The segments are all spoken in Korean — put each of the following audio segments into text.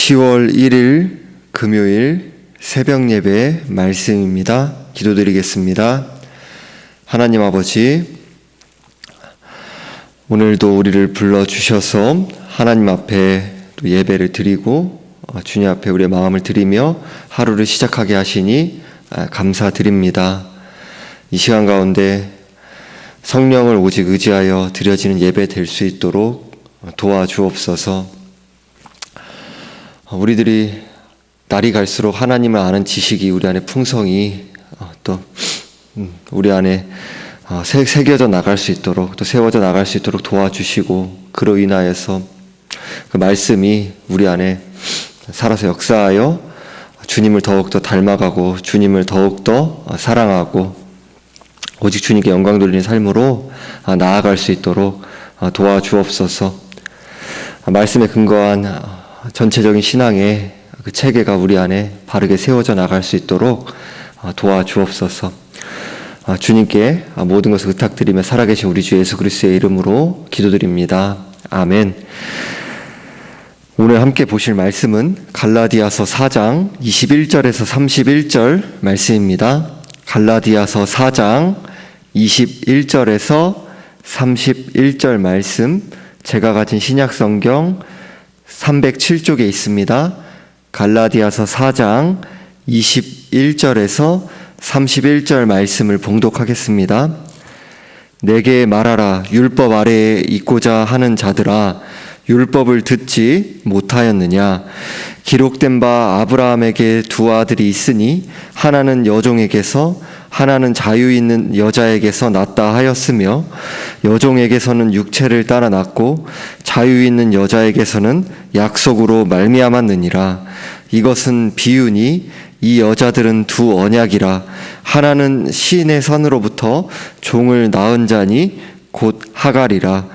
10월 1일 금요일 새벽 예배 말씀입니다. 기도드리겠습니다. 하나님 아버지, 오늘도 우리를 불러주셔서 하나님 앞에 또 예배를 드리고 어, 주님 앞에 우리의 마음을 드리며 하루를 시작하게 하시니 아, 감사드립니다. 이 시간 가운데 성령을 오직 의지하여 드려지는 예배 될 수 있도록 도와주옵소서. 어, 우리들이 날이 갈수록 하나님을 아는 지식이 우리 안에 풍성히 어, 또 음, 우리 안에 어, 새- 새겨져 나갈 수 있도록 또 세워져 나갈 수 있도록 도와주시고 그로 인하여서 그 말씀이 우리 안에 살아서 역사하여 주님을 더욱더 닮아가고 주님을 더욱더 사랑하고 오직 주님께 영광 돌리는 삶으로 아, 나아갈 수 있도록 아, 도와주옵소서. 아, 말씀에 근거한 아, 전체적인 신앙의 그 체계가 우리 안에 바르게 세워져 나갈 수 있도록 아, 도와주옵소서. 아, 주님께 아, 모든 것을 의탁드리며 살아계신 우리 주 예수 그리스도의 이름으로 기도드립니다. 아멘. 오늘 함께 보실 말씀은 갈라디아서 4장 21절에서 31절 말씀입니다. 갈라디아서 4장 21절에서 31절 말씀 제가 가진 신약 성경 307쪽에 있습니다. 갈라디아서 4장 21절에서 31절 말씀을 봉독하겠습니다. 내게 말하라 율법 아래에 있고자 하는 자들아 율법을 듣지 못하였느냐 기록된 바 아브라함에게 두 아들이 있으니 하나는 여종에게서 하나는 자유 있는 여자에게서 낳다 하였으며 여종에게서는 육체를 따라 낳고 자유 있는 여자에게서는 약속으로 말미암았느니라. 이것은 비유니 이 여자들은 두 언약이라. 하나는 시인의 선으로부터 종을 낳은 자니 곧 하갈이라.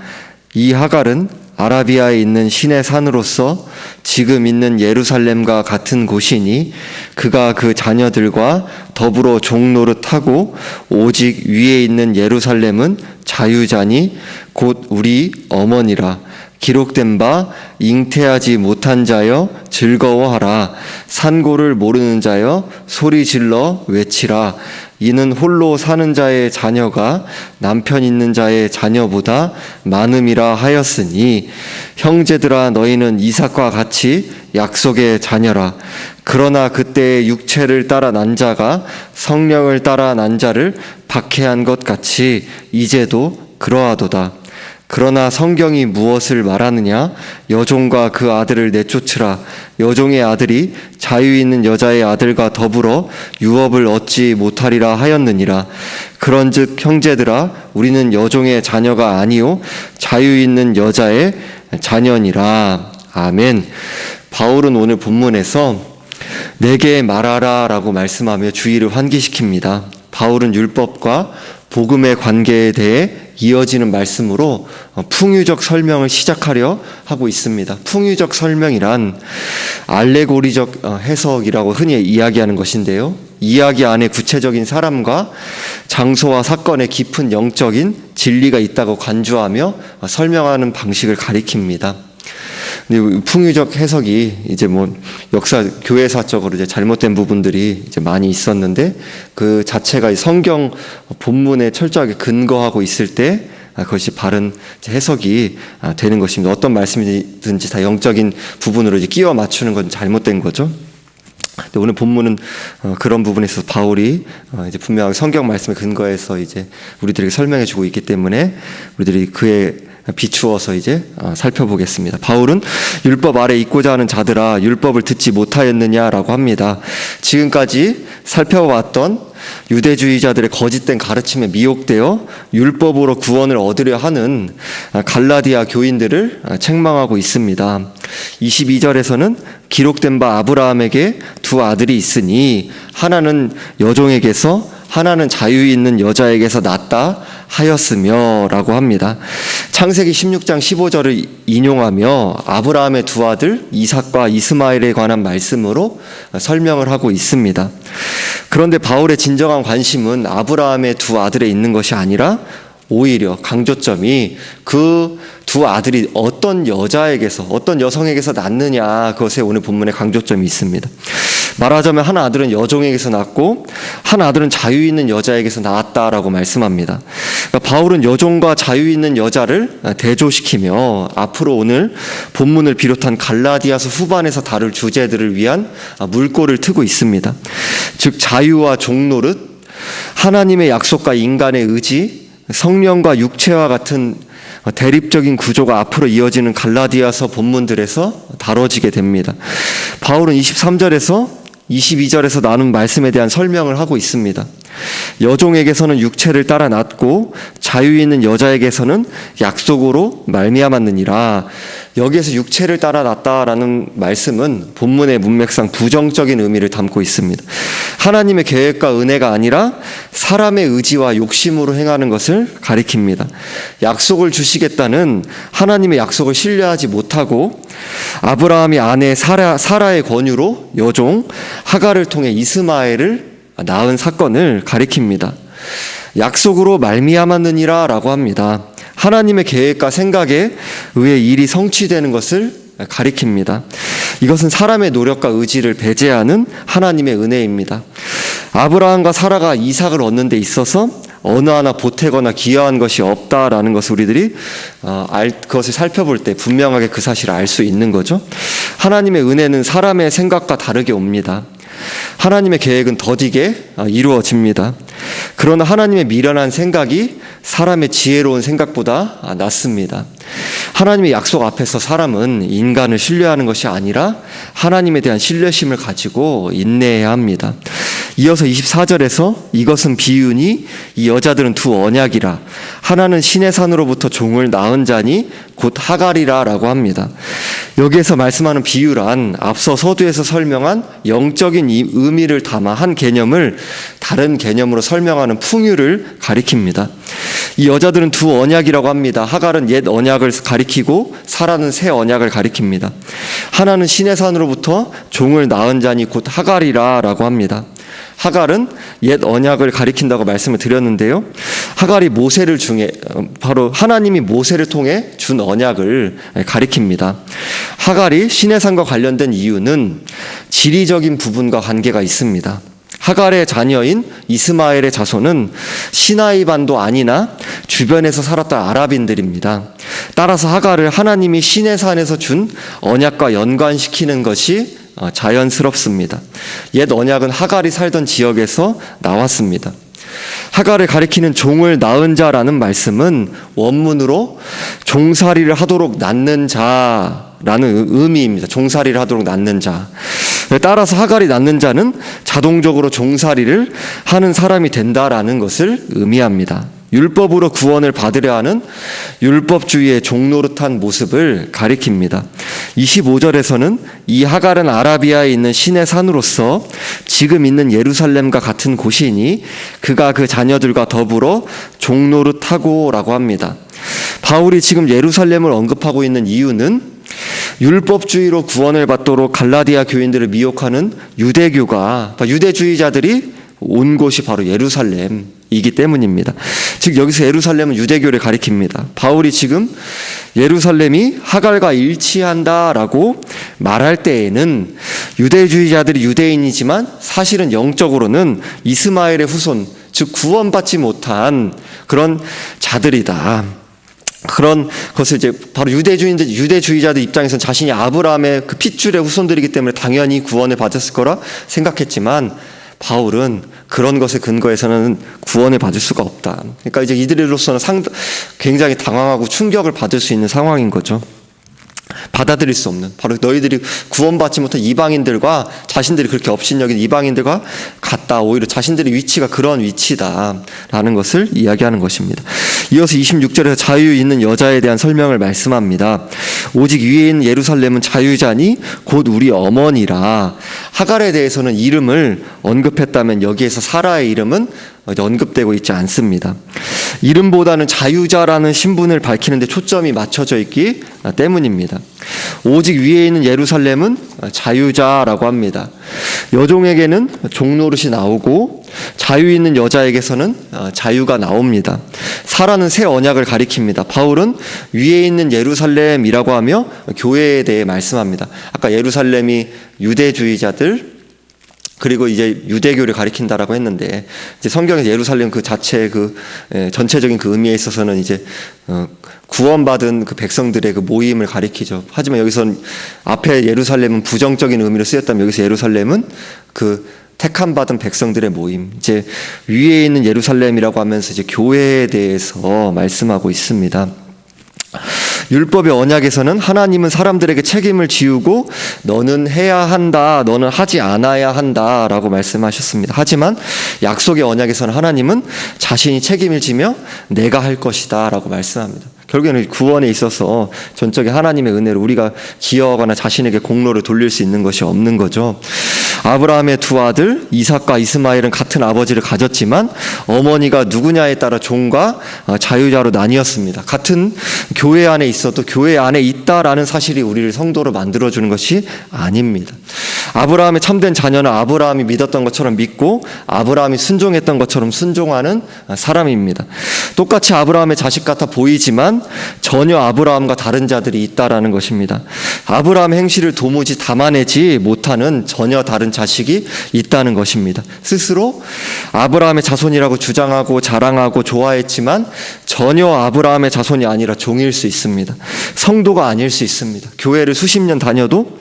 이 하갈은 아라비아에 있는 신의 산으로서 지금 있는 예루살렘과 같은 곳이니 그가 그 자녀들과 더불어 종노릇하고 오직 위에 있는 예루살렘은 자유자니 곧 우리 어머니라 기록된 바 잉태하지 못한 자여 즐거워하라. 산고를 모르는 자여 소리 질러 외치라. 이는 홀로 사는 자의 자녀가 남편 있는 자의 자녀보다 많음이라 하였으니 형제들아 너희는 이삭과 같이 약속의 자녀라. 그러나 그때의 육체를 따라 난 자가 성령을 따라 난 자를 박해한 것 같이 이제도 그러하도다 그러나 성경이 무엇을 말하느냐? 여종과 그 아들을 내쫓으라. 여종의 아들이 자유 있는 여자의 아들과 더불어 유업을 얻지 못하리라 하였느니라. 그런즉 형제들아, 우리는 여종의 자녀가 아니요 자유 있는 여자의 자녀니라. 아멘. 바울은 오늘 본문에서 내게 말하라라고 말씀하며 주의를 환기시킵니다. 바울은 율법과 복음의 관계에 대해 이어지는 말씀으로 어, 풍유적 설명을 시작하려 하고 있습니다. 풍유적 설명이란 알레고리적 어, 해석이라고 흔히 이야기하는 것인데요. 이야기 안에 구체적인 사람과 장소와 사건에 깊은 영적인 진리가 있다고 간주하며 어, 설명하는 방식을 가리킵니다. 근데 풍유적 해석이 이제 뭐 역사 교회사적으로 이제 잘못된 부분들이 이제 많이 있었는데 그 자체가 이 성경 본문에 철저하게 근거하고 있을 때 아, 그것이 바른 해석이 아, 되는 것입니다. 어떤 말씀이든지 다 영적인 부분으로 이제 끼워 맞추는 건 잘못된 거죠. 오늘 본문은 어, 그런 부분에서 바울이 어, 이제 분명하게 성경 말씀에 근거해서 이제 우리들에게 설명해 주고 있기 때문에 우리들이 그에 비추어서 이제 어, 살펴보겠습니다. 바울은 율법 아래 있고자 하는 자들아 율법을 듣지 못하였느냐라고 합니다. 지금까지 살펴왔던 유대주의자들의 거짓된 가르침에 미혹되어 율법으로 구원을 얻으려 하는 갈라디아 교인들을 책망하고 있습니다. 22절에서는 기록된 바 아브라함에게 두 아들이 있으니 하나는 여종에게서 하나는 자유 있는 여자에게서 낳다 하였으며라고 합니다. 창세기 16장 15절을 인용하며 아브라함의 두 아들 이삭과 이스마엘에 관한 말씀으로 설명을 하고 있습니다. 그런데 바울의 진정한 관심은 아브라함의 두 아들에 있는 것이 아니라 오히려 강조점이 그두두 아들이 어떤 여자에게서 어떤 여성에게서 낳느냐 그것에 오늘 본문에 강조점이 있습니다. 말하자면 한 아들은 여종에게서 낳고 한 아들은 자유 있는 여자에게서 낳았다라고 말씀합니다. 그러니까 바울은 여종과 자유 있는 여자를 대조시키며 앞으로 오늘 본문을 비롯한 갈라디아서 후반에서 다룰 주제들을 위한 물꼬를 트고 있습니다. 즉 자유와 종노릇, 하나님의 약속과 인간의 의지, 성령과 육체와 같은 대립적인 구조가 앞으로 이어지는 갈라디아서 본문들에서 다뤄지게 됩니다. 바울은 23절에서 22절에서 나눈 말씀에 대한 설명을 하고 있습니다. 여종에게서는 육체를 따라 낳고 자유 있는 여자에게서는 약속으로 말미암았느니라. 여기에서 육체를 따라 낳다라는 말씀은 본문의 문맥상 부정적인 의미를 담고 있습니다. 하나님의 계획과 은혜가 아니라 사람의 의지와 욕심으로 행하는 것을 가리킵니다. 약속을 주시겠다는 하나님의 약속을 신뢰하지 못하고 아브라함이 아내 사라, 사라의 권유로 여종 하가를 통해 이스마엘을 낳은 사건을 가리킵니다. 약속으로 말미암았느니라라고 합니다. 하나님의 계획과 생각에 의해 일이 성취되는 것을 가리킵니다. 이것은 사람의 노력과 의지를 배제하는 하나님의 은혜입니다. 아브라함과 사라가 이삭을 얻는 데 있어서 어느 하나 보태거나 기여한 것이 없다라는 것을 우리들이 어, 알, 그것을 살펴볼 때 분명하게 그 사실을 알 수 있는 거죠. 하나님의 은혜는 사람의 생각과 다르게 옵니다. 하나님의 계획은 더디게 어, 이루어집니다. 그러나 하나님의 미련한 생각이 사람의 지혜로운 생각보다 아, 낫습니다. 하나님의 약속 앞에서 사람은 인간을 신뢰하는 것이 아니라 하나님에 대한 신뢰심을 가지고 인내해야 합니다. 이어서 24절에서 이것은 비유니 이 여자들은 두 언약이라 하나는 신의 산으로부터 종을 낳은 자니 곧 하갈이라라고 합니다. 여기에서 말씀하는 비유란 앞서 서두에서 설명한 영적인 의미를 담아 한 개념을 다른 개념으로 설명하는 풍유를 가리킵니다. 이 여자들은 두 언약이라고 합니다. 하갈은 옛 언약을 가리키고 사라는 새 언약을 가리킵니다. 하나는 신의 산으로부터 종을 낳은 자니 곧 하갈이라라고 합니다. 하갈은 옛 언약을 가리킨다고 말씀을 드렸는데요. 하갈이 모세를 중에 바로 하나님이 모세를 통해 준 언약을 가리킵니다. 하갈이 신의 산과 관련된 이유는 지리적인 부분과 관계가 있습니다. 하갈의 자녀인 이스마엘의 자손은 시나이 반도 아니나 주변에서 살았던 아랍인들입니다. 따라서 하갈을 하나님이 신의 산에서 준 언약과 연관시키는 것이 어, 자연스럽습니다. 옛 언약은 하갈이 살던 지역에서 나왔습니다. 하갈을 가리키는 종을 낳은 자라는 말씀은 원문으로 종살이를 하도록 낳는 자라는 의미입니다. 종살이를 하도록 낳는 자. 따라서 하갈이 낳는 자는 자동적으로 종살이를 하는 사람이 된다라는 것을 의미합니다. 율법으로 구원을 받으려 하는 율법주의의 종노릇한 모습을 가리킵니다. 25절에서는 이 하갈은 아라비아에 있는 신의 산으로서 지금 있는 예루살렘과 같은 곳이니 그가 그 자녀들과 더불어 종노릇하고라고 합니다. 바울이 지금 예루살렘을 언급하고 있는 이유는 율법주의로 구원을 받도록 갈라디아 교인들을 미혹하는 유대교가 유대주의자들이 온 곳이 바로 예루살렘 이기 때문입니다. 즉 여기서 예루살렘은 유대교를 가리킵니다. 바울이 지금 예루살렘이 하갈과 일치한다라고 말할 때에는 유대주의자들이 유대인이지만 사실은 영적으로는 이스마엘의 후손, 즉 구원받지 못한 그런 자들이다. 그런 것을 이제 바로 유대주의인들, 유대주의자들 입장에서는 자신이 아브라함의 그 핏줄의 후손들이기 때문에 당연히 구원을 받았을 거라 생각했지만 바울은 그런 것에 근거해서는 구원을 받을 수가 없다. 그러니까 이제 이들로서는 상 굉장히 당황하고 충격을 받을 수 있는 상황인 거죠. 받아들일 수 없는 바로 너희들이 구원받지 못한 이방인들과 자신들이 그렇게 업신여긴 이방인들과 같다 오히려 자신들의 위치가 그런 위치다라는 것을 이야기하는 것입니다. 이어서 26절에서 자유 있는 여자에 대한 설명을 말씀합니다. 오직 위에 있는 예루살렘은 자유자니 곧 우리 어머니라 하갈에 대해서는 이름을 언급했다면 여기에서 사라의 이름은 언급되고 있지 않습니다. 이름보다는 자유자라는 신분을 밝히는데 초점이 맞춰져 있기 때문입니다. 오직 위에 있는 예루살렘은 자유자라고 합니다. 여종에게는 종노릇이 나오고 자유 있는 여자에게서는 자유가 나옵니다. 사라는 새 언약을 가리킵니다. 바울은 위에 있는 예루살렘이라고 하며 교회에 대해 말씀합니다. 아까 예루살렘이 유대주의자들 그리고 이제 유대교를 가리킨다라고 했는데 이제 성경에서 예루살렘 그 자체 그 예, 전체적인 그 의미에 있어서는 이제 어, 구원받은 그 백성들의 그 모임을 가리키죠. 하지만 여기선 앞에 예루살렘은 부정적인 의미로 쓰였다면 여기서 예루살렘은 그 택함 받은 백성들의 모임. 이제 위에 있는 예루살렘이라고 하면서 이제 교회에 대해서 말씀하고 있습니다. 율법의 언약에서는 하나님은 사람들에게 책임을 지우고 너는 해야 한다, 너는 하지 않아야 한다 라고 말씀하셨습니다. 하지만 약속의 언약에서는 하나님은 자신이 책임을 지며 내가 할 것이다 라고 말씀합니다. 결국에는 구원에 있어서 전적인 하나님의 은혜로 우리가 기여하거나 자신에게 공로를 돌릴 수 있는 것이 없는 거죠. 아브라함의 두 아들 이삭과 이스마엘은 같은 아버지를 가졌지만 어머니가 누구냐에 따라 종과 자유자로 나뉘었습니다. 같은 교회 안에 있어도 교회 안에 있다라는 사실이 우리를 성도로 만들어 주는 것이 아닙니다. 아브라함의 참된 자녀는 아브라함이 믿었던 것처럼 믿고 아브라함이 순종했던 것처럼 순종하는 사람입니다. 똑같이 아브라함의 자식 같아 보이지만 전혀 아브라함과 다른 자들이 있다라는 것입니다. 아브라함 행실을 도무지 담아내지 못하는 전혀 다른 자식이 있다는 것입니다. 스스로 아브라함의 자손이라고 주장하고 자랑하고 좋아했지만 전혀 아브라함의 자손이 아니라 종일 수 있습니다. 성도가 아닐 수 있습니다. 교회를 수십 년 다녀도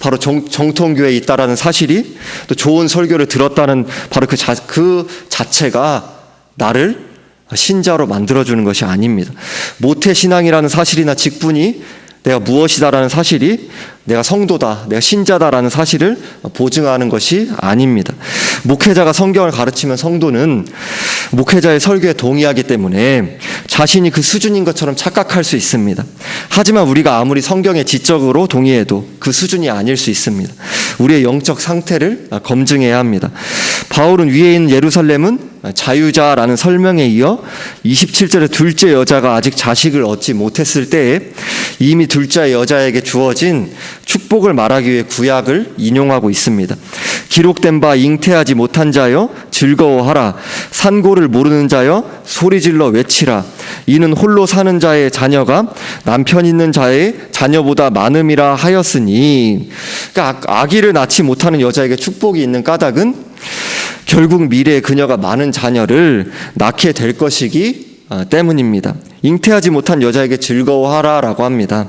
바로 정, 정통교회에 있다라는 사실이 또 좋은 설교를 들었다는 바로 그, 자, 그 자체가 나를 신자로 만들어주는 것이 아닙니다. 모태신앙이라는 사실이나 직분이 내가 무엇이다라는 사실이 내가 성도다, 내가 신자다라는 사실을 보증하는 것이 아닙니다. 목회자가 성경을 가르치면 성도는 목회자의 설교에 동의하기 때문에 자신이 그 수준인 것처럼 착각할 수 있습니다. 하지만 우리가 아무리 성경에 지적으로 동의해도 그 수준이 아닐 수 있습니다. 우리의 영적 상태를 검증해야 합니다. 바울은 위에 있는 예루살렘은 자유자라는 설명에 이어 27절에 둘째 여자가 아직 자식을 얻지 못했을 때에 이미 둘째 여자에게 주어진 축복을 말하기 위해 구약을 인용하고 있습니다. 기록된 바 잉태하지 못한 자여 즐거워하라. 산고를 모르는 자여 소리질러 외치라. 이는 홀로 사는 자의 자녀가 남편 있는 자의 자녀보다 많음이라 하였으니. 그러니까 아기를 낳지 못하는 여자에게 축복이 있는 까닭은 결국 미래에 그녀가 많은 자녀를 낳게 될 것이기 아, 때문입니다. 잉태하지 못한 여자에게 즐거워하라 라고 합니다.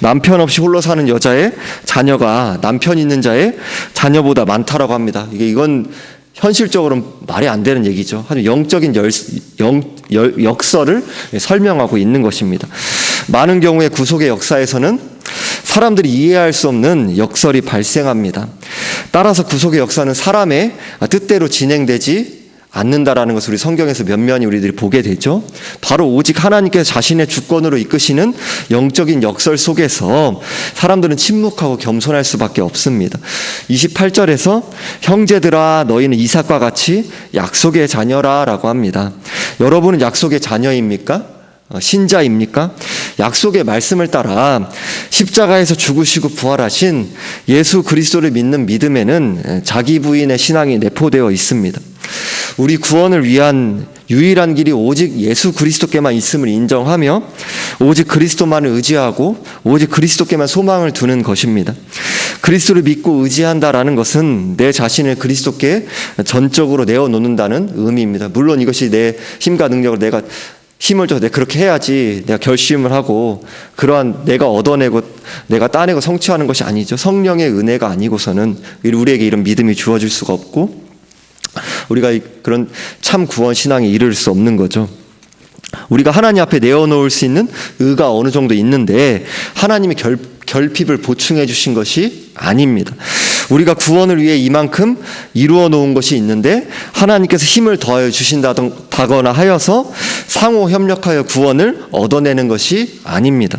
남편 없이 홀로 사는 여자의 자녀가 남편 있는 자의 자녀보다 많다라고 합니다. 이게 이건 현실적으로 말이 안 되는 얘기죠. 영적인 열, 영, 열, 역설을 설명하고 있는 것입니다. 많은 경우에 구속의 역사에서는 사람들이 이해할 수 없는 역설이 발생합니다. 따라서 구속의 역사는 사람의 뜻대로 진행되지 않는다라는 것을 우리 성경에서 면면히 우리들이 보게 되죠. 바로 오직 하나님께서 자신의 주권으로 이끄시는 영적인 역설 속에서 사람들은 침묵하고 겸손할 수밖에 없습니다. 28절에서 형제들아 너희는 이삭과 같이 약속의 자녀라라고 합니다. 여러분은 약속의 자녀입니까? 어, 신자입니까? 약속의 말씀을 따라 십자가에서 죽으시고 부활하신 예수 그리스도를 믿는 믿음에는 자기 부인의 신앙이 내포되어 있습니다. 우리 구원을 위한 유일한 길이 오직 예수 그리스도께만 있음을 인정하며 오직 그리스도만을 의지하고 오직 그리스도께만 소망을 두는 것입니다. 그리스도를 믿고 의지한다라는 것은 내 자신을 그리스도께 전적으로 내어 놓는다는 의미입니다. 물론 이것이 내 힘과 능력을 내가 힘을 줘서 내가 그렇게 해야지 내가 결심을 하고 그러한 내가 얻어내고 내가 따내고 성취하는 것이 아니죠. 성령의 은혜가 아니고서는 우리에게 이런 믿음이 주어질 수가 없고 우리가 그런 참 구원 신앙에 이를 수 없는 거죠. 우리가 하나님 앞에 내어놓을 수 있는 의가 어느 정도 있는데 하나님이 결, 결핍을 보충해 주신 것이 아닙니다. 우리가 구원을 위해 이만큼 이루어 놓은 것이 있는데 하나님께서 힘을 더하여 주신다거나 하여서 상호 협력하여 구원을 얻어내는 것이 아닙니다.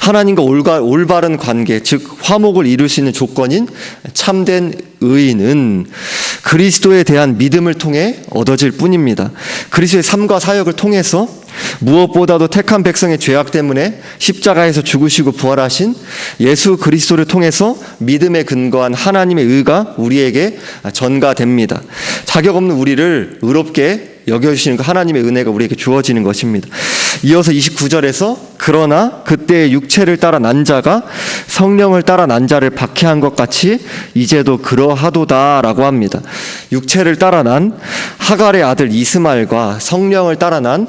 하나님과 올바른 관계, 즉 화목을 이룰 수 있는 조건인 참된 의인은 그리스도에 대한 믿음을 통해 얻어질 뿐입니다. 그리스도의 삶과 사역을 통해서 무엇보다도 택한 백성의 죄악 때문에 십자가에서 죽으시고 부활하신 예수 그리스도를 통해서 믿 음에 근거한 하나님의 의가 우리에게 전가됩니다. 자격 없는 우리를 의롭게 여겨주시는 그 하나님의 은혜가 우리에게 주어지는 것입니다. 이어서 29절에서 그러나 그때의 육체를 따라 난 자가 성령을 따라 난 자를 박해한 것 같이 이제도 그러하도다 라고 합니다. 육체를 따라 난 하갈의 아들 이스마엘과 성령을 따라 난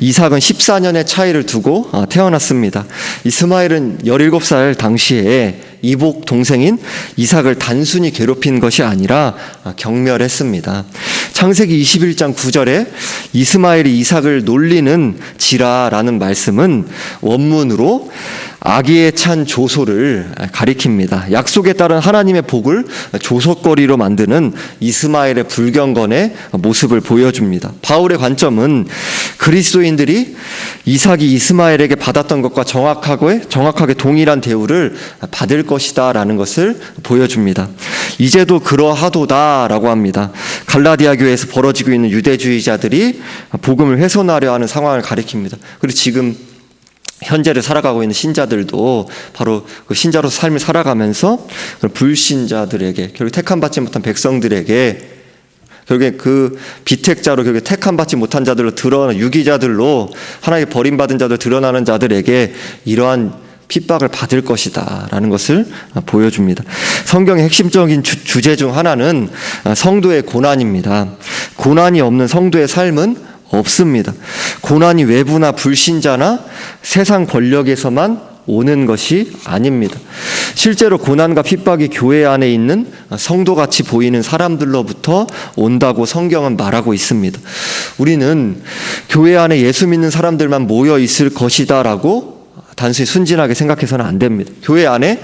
이삭은 14년의 차이를 두고 어, 태어났습니다. 이스마엘은 17살 당시에 이복 동생인 이삭을 단순히 괴롭힌 것이 아니라 어, 경멸했습니다. 창세기 21장 9절에 이스마엘이 이삭을 놀리는 지라라는 말씀은 원문으로 아기에 찬 조소를 가리킵니다. 약속에 따른 하나님의 복을 조소거리로 만드는 이스마엘의 불경건의 모습을 보여줍니다. 바울의 관점은 그리스도인들이 이삭이 이스마엘에게 받았던 것과 정확하게 정확하게 동일한 대우를 받을 것이다라는 것을 보여줍니다. 이제도 그러하도다라고 합니다. 갈라디아 교회에서 벌어지고 있는 유대주의자들이 복음을 훼손하려 하는 상황을 가리킵니다. 그리고 지금 현재를 살아가고 있는 신자들도 바로 그 신자로 삶을 살아가면서 불신자들에게 결국 택함 받지 못한 백성들에게 결국에 그 비택자로 결국에 택함 받지 못한 자들로 드러나 유기자들로 하나님께 버림받은 자들 드러나는 자들에게 이러한 핍박을 받을 것이다라는 것을 보여줍니다. 성경의 핵심적인 주, 제중 하나는 성도의 고난입니다. 고난이 없는 성도의 삶은 없습니다. 고난이 외부나 불신자나 세상 권력에서만 오는 것이 아닙니다. 실제로 고난과 핍박이 교회 안에 있는 성도같이 보이는 사람들로부터 온다고 성경은 말하고 있습니다. 우리는 교회 안에 예수 믿는 사람들만 모여 있을 것이다라고 단순히 순진하게 생각해서는 안 됩니다. 교회 안에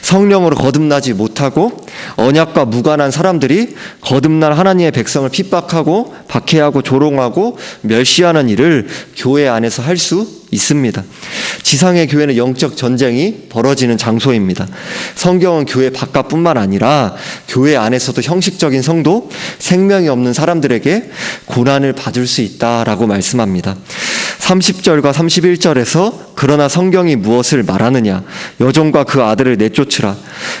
성령으로 거듭나지 못하고 언약과 무관한 사람들이 거듭난 하나님의 백성을 핍박하고 박해하고 조롱하고 멸시하는 일을 교회 안에서 할 수 있습니다. 지상의 교회는 영적 전쟁이 벌어지는 장소입니다. 성경은 교회 바깥뿐만 아니라 교회 안에서도 형식적인 성도, 생명이 없는 사람들에게 고난을 받을 수 있다라고 말씀합니다. 30절과 31절에서 그러나 성경이 무엇을 말하느냐 여종과 그 아들을 내쫓으라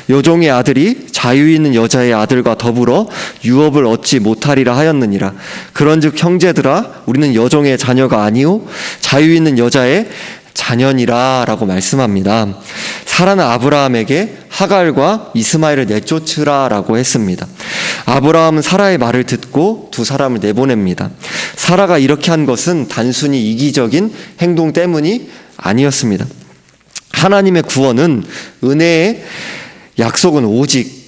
여종의 아들이 자유 있는 여자의 아들과 더불어 유업을 얻지 못하리라 하였느니라 그런즉 형제들아 우리는 여종의 자녀가 아니요 자유 있는 여자 의 자녀니라라고 말씀합니다. 사라는 아브라함에게 하갈과 이스마엘을 내쫓으라라고 했습니다. 아브라함은 사라의 말을 듣고 두 사람을 내보냅니다. 사라가 이렇게 한 것은 단순히 이기적인 행동 때문이 아니었습니다. 하나님의 구원은 은혜의 약속은 오직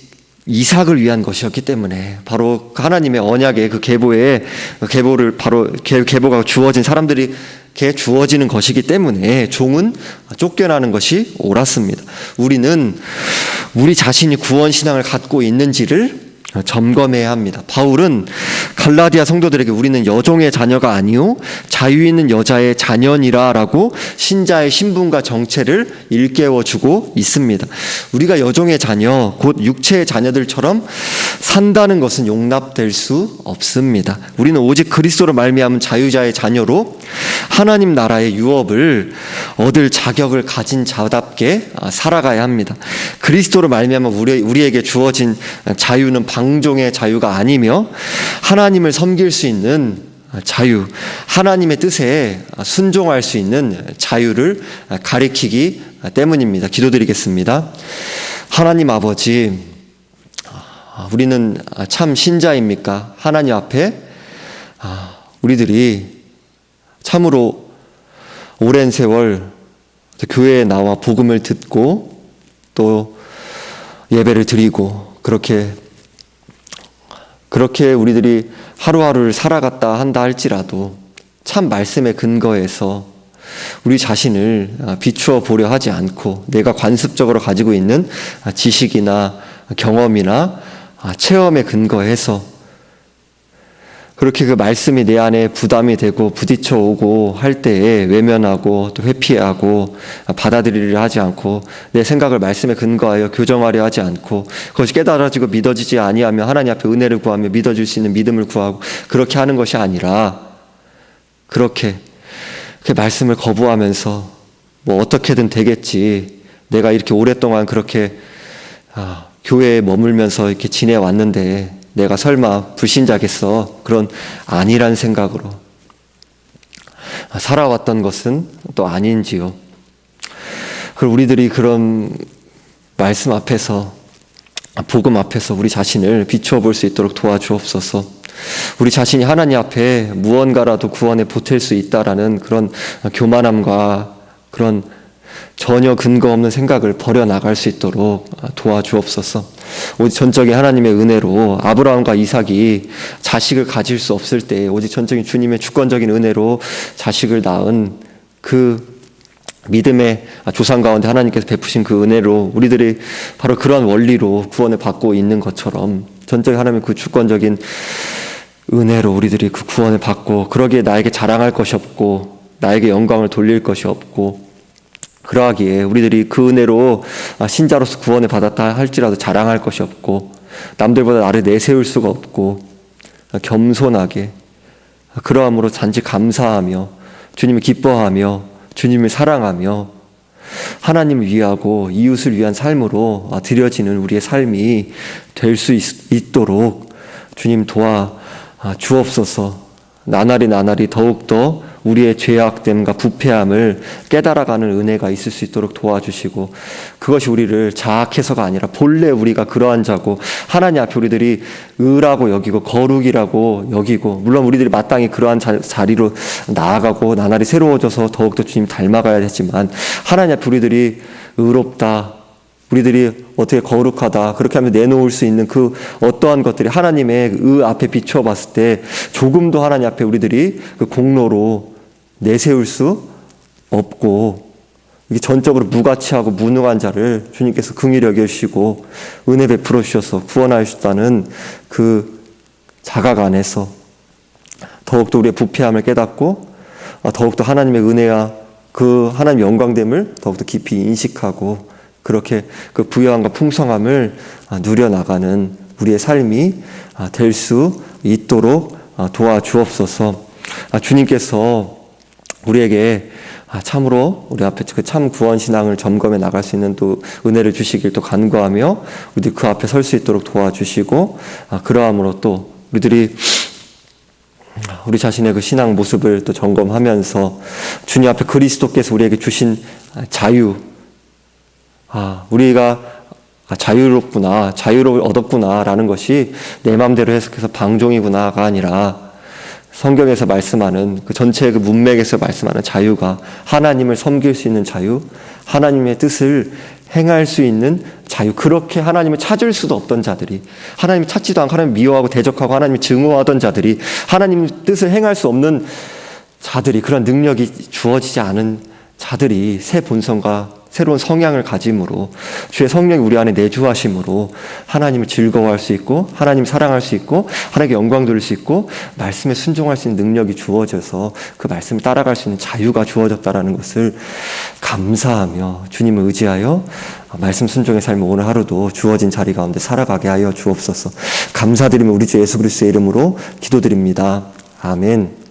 이삭을 위한 것이었기 때문에 바로 하나님의 언약의 그 계보에 그 계보를 바로 계보가 주어진 사람들이 게 주어지는 것이기 때문에 종은 쫓겨나는 것이 옳았습니다. 우리는 우리 자신이 구원 신앙을 갖고 있는지를 점검해야 합니다. 바울은 갈라디아 성도들에게 우리는 여종의 자녀가 아니요 자유 있는 여자의 자녀니라라고 신자의 신분과 정체를 일깨워 주고 있습니다. 우리가 여종의 자녀 곧 육체의 자녀들처럼 산다는 것은 용납될 수 없습니다. 우리는 오직 그리스도로 말미암은 자유자의 자녀로 하나님 나라의 유업을 얻을 자격을 가진 자답게 살아가야 합니다. 그리스도로 말미암아 우리 우리에게 주어진 자유는 방 방종의 자유가 아니며 하나님을 섬길 수 있는 자유, 하나님의 뜻에 순종할 수 있는 자유를 가리키기 때문입니다. 기도드리겠습니다. 하나님 아버지, 우리는 참 신자입니까? 하나님 앞에 우리들이 참으로 오랜 세월 교회에 나와 복음을 듣고 또 예배를 드리고 그렇게 그렇게 우리들이 하루하루를 살아갔다 한다 할지라도 참 말씀의 근거에서 우리 자신을 아, 비추어 보려 하지 않고 내가 관습적으로 가지고 있는 아, 지식이나 경험이나 아, 체험에 근거해서 그렇게 그 말씀이 내 안에 부담이 되고 부딪혀 오고 할 때에 외면하고 또 회피하고 받아들이려 하지 않고 내 생각을 말씀에 근거하여 교정하려 하지 않고 그것이 깨달아지고 믿어지지 아니하며 하나님 앞에 은혜를 구하며 믿어질 수 있는 믿음을 구하고 그렇게 하는 것이 아니라 그렇게 그 말씀을 거부하면서 뭐 어떻게든 되겠지. 내가 이렇게 오랫동안 그렇게 아, 교회에 머물면서 이렇게 지내왔는데 내가 설마 불신자겠어? 그런 아니란 생각으로 살아왔던 것은 또 아닌지요. 그 우리들이 그런 말씀 앞에서 복음 앞에서 우리 자신을 비추어 볼 수 있도록 도와주옵소서. 우리 자신이 하나님 앞에 무언가라도 구원에 보탤 수 있다라는 그런 교만함과 그런 전혀 근거 없는 생각을 버려 나갈 수 있도록 도와주옵소서. 오직 전적인 하나님의 은혜로 아브라함과 이삭이 자식을 가질 수 없을 때 오직 전적인 주님의 주권적인 은혜로 자식을 낳은 그 믿음의 조상 가운데 하나님께서 베푸신 그 은혜로 우리들이 바로 그러한 원리로 구원을 받고 있는 것처럼 전적인 하나님의 그 주권적인 은혜로 우리들이 그 구원을 받고 그러기에 나에게 자랑할 것이 없고 나에게 영광을 돌릴 것이 없고 그러하기에 우리들이 그 은혜로 신자로서 구원을 받았다 할지라도 자랑할 것이 없고 남들보다 나를 내세울 수가 없고 겸손하게 그러함으로 단지 감사하며 주님을 기뻐하며 주님을 사랑하며 하나님을 위하고 이웃을 위한 삶으로 드려지는 우리의 삶이 될 수 있도록 주님 도와 주옵소서. 나날이 나날이 더욱더 우리의 죄악됨과 부패함을 깨달아가는 은혜가 있을 수 있도록 도와주시고 그것이 우리를 자학해서가 아니라 본래 우리가 그러한 자고 하나님 앞에 우리들이 의라고 여기고 거룩이라고 여기고 물론 우리들이 마땅히 그러한 자, 리로 나아가고 나날이 새로워져서 더욱더 주님 닮아가야 되지만 하나님 앞에 우리들이 의롭다 우리들이 어떻게 거룩하다 그렇게 하면 내놓을 수 있는 그 어떠한 것들이 하나님의 의 앞에 비추어 봤을 때 조금도 하나님 앞에 우리들이 그 공로로 내세울 수 없고 이게 전적으로 무가치하고 무능한 자를 주님께서 긍휼히 여겨주시고 은혜 베풀어 주셔서 구원하셨다는 그 자각 안에서 더욱더 우리의 부패함을 깨닫고 아, 더욱더 하나님의 은혜와 그 하나님 영광됨을 더욱더 깊이 인식하고 그렇게 그 부여함과 풍성함을 아, 누려나가는 우리의 삶이 아, 될수 있도록 도와주옵소서. 주님께서 우리에게 아, 참으로 우리 앞에 그 참 구원 신앙을 점검해 나갈 수 있는 또 은혜를 주시길 또 간구하며 우리들 그 앞에 설 수 있도록 도와주시고 아, 그러함으로 또 우리들이 우리 자신의 그 신앙 모습을 또 점검하면서 주님 앞에 그리스도께서 우리에게 주신 자유, 아, 우리가 자유롭구나, 자유를 얻었구나라는 것이 내 마음대로 해석해서 방종이구나가 아니라 성경에서 말씀하는 그 전체의 그 문맥에서 말씀하는 자유가 하나님을 섬길 수 있는 자유, 하나님의 뜻을 행할 수 있는 자유. 그렇게 하나님을 찾을 수도 없던 자들이 하나님을 찾지도 않고 하나님 미워하고 대적하고 하나님을 증오하던 자들이 하나님 뜻을 행할 수 없는 자들이 그런 능력이 주어지지 않은 자들이 새 본성과 새로운 성향을 가짐으로 주의 성령이 우리 안에 내주하심으로 하나님을 즐거워할 수 있고 하나님 사랑할 수 있고 하나님께 영광 돌릴 수 있고 말씀에 순종할 수 있는 능력이 주어져서 그 말씀을 따라갈 수 있는 자유가 주어졌다라는 것을 감사하며 주님을 의지하여 말씀 순종의 삶을 오늘 하루도 주어진 자리 가운데 살아가게 하여 주옵소서. 감사드리며 우리 주 예수 그리스도의 이름으로 기도드립니다. 아멘.